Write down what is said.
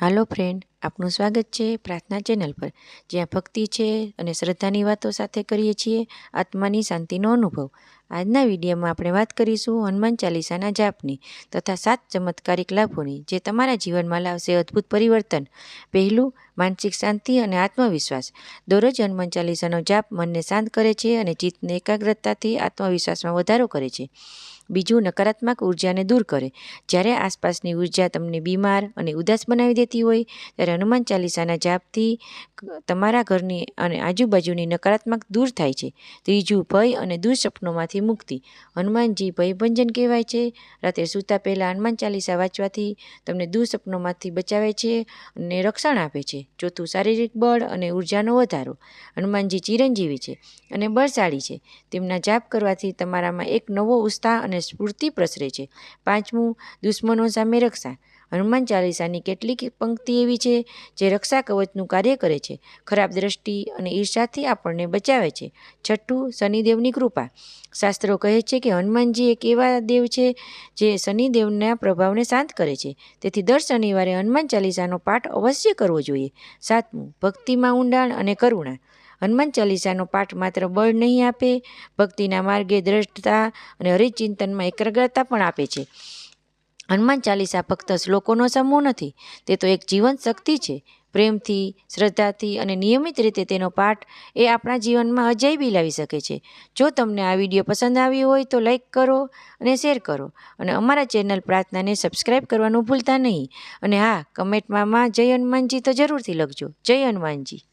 Hello friend આપનું સ્વાગત છે પ્રાર્થના ચેનલ પર. જ્યાં ભક્તિ છે અને શ્રદ્ધાની વાતો સાથે કરીએ છીએ આત્માની શાંતિનો અનુભવ. આજના વિડીયોમાં આપણે વાત કરીશું હનુમાન ચાલીસાના જાપની તથા સાત ચમત્કારિક લાભોની જે તમારા જીવનમાં લાવશે અદ્ભુત પરિવર્તન, પહેલું, માનસિક શાંતિ અને આત્મવિશ્વાસ. દરરોજ હનુમાન ચાલીસાનો જાપ મનને શાંત કરે છે અને ચિત્તને એકાગ્રતાથી આત્મવિશ્વાસમાં વધારો કરે છે. બીજું, નકારાત્મક ઉર્જાને દૂર કરે. જ્યારે આસપાસની ઊર્જા તમને બીમાર અને ઉદાસ બનાવી દેતી હોય, ત્યારે હનુમાન ચાલીસાના જાપથી તમારા ઘરની અને આજુબાજુની નકારાત્મક દૂર થાય છે. ત્રીજું, ભય અને દુઃસ્વપ્નોમાંથી મુક્તિ. હનુમાનજી ભયભંજન કહેવાય છે. રાત્રે સૂતા પહેલાં હનુમાન ચાલીસા વાંચવાથી તમને દુઃસ્વપ્નોમાંથી બચાવે છે અને રક્ષણ આપે છે. ચોથું, શારીરિક બળ અને ઉર્જાનો વધારો. હનુમાનજી ચિરંજીવી છે અને બળશાળી છે. તેમના જાપ કરવાથી તમારામાં એક નવો ઉત્સાહ અને સ્ફૂર્તિ પ્રસરે છે. પાંચમું, દુશ્મનો સામે રક્ષા. હનુમાન ચાલીસાની કેટલીક પંક્તિ એવી છે, જે રક્ષા કવચનું કાર્ય કરે છે. ખરાબ દ્રષ્ટિ અને ઈર્ષાથી આપણને બચાવે છે. છઠ્ઠું, શનિદેવની કૃપા. શાસ્ત્રો કહે છે કે હનુમાનજી એક એવા દેવ છે, જે શનિદેવના પ્રભાવને શાંત કરે છે. તેથી દર શનિવારે હનુમાન ચાલીસાનો પાઠ અવશ્ય કરવો જોઈએ. સાતમું, ભક્તિમાં ઊંડાણ અને કરુણા. હનુમાન ચાલીસાનો પાઠ માત્ર બળ નહીં આપે, ભક્તિના માર્ગે દ્રઢતા અને હરિચિંતનમાં એકાગ્રતા પણ આપે છે. હનુમાન ચાલીસા ફક્ત શ્લોકોનો સમૂહ નથી. તે તો એક જીવન શક્તિ છે. પ્રેમથી, શ્રદ્ધાથી અને નિયમિત રીતે તેનો પાઠ એ આપણા જીવનમાં અજયબી લાવી શકે છે. જો તમને આ વીડિયો પસંદ આવ્યો હોય તો લાઈક કરો અને શેર કરો. અને અમારા ચેનલ પ્રાર્થનાને સબસ્ક્રાઇબ કરવાનું ભૂલતા નહીં. અને હા, કમેન્ટમાં જય હનુમાનજી તો જરૂરથી લખજો. જય હનુમાનજી.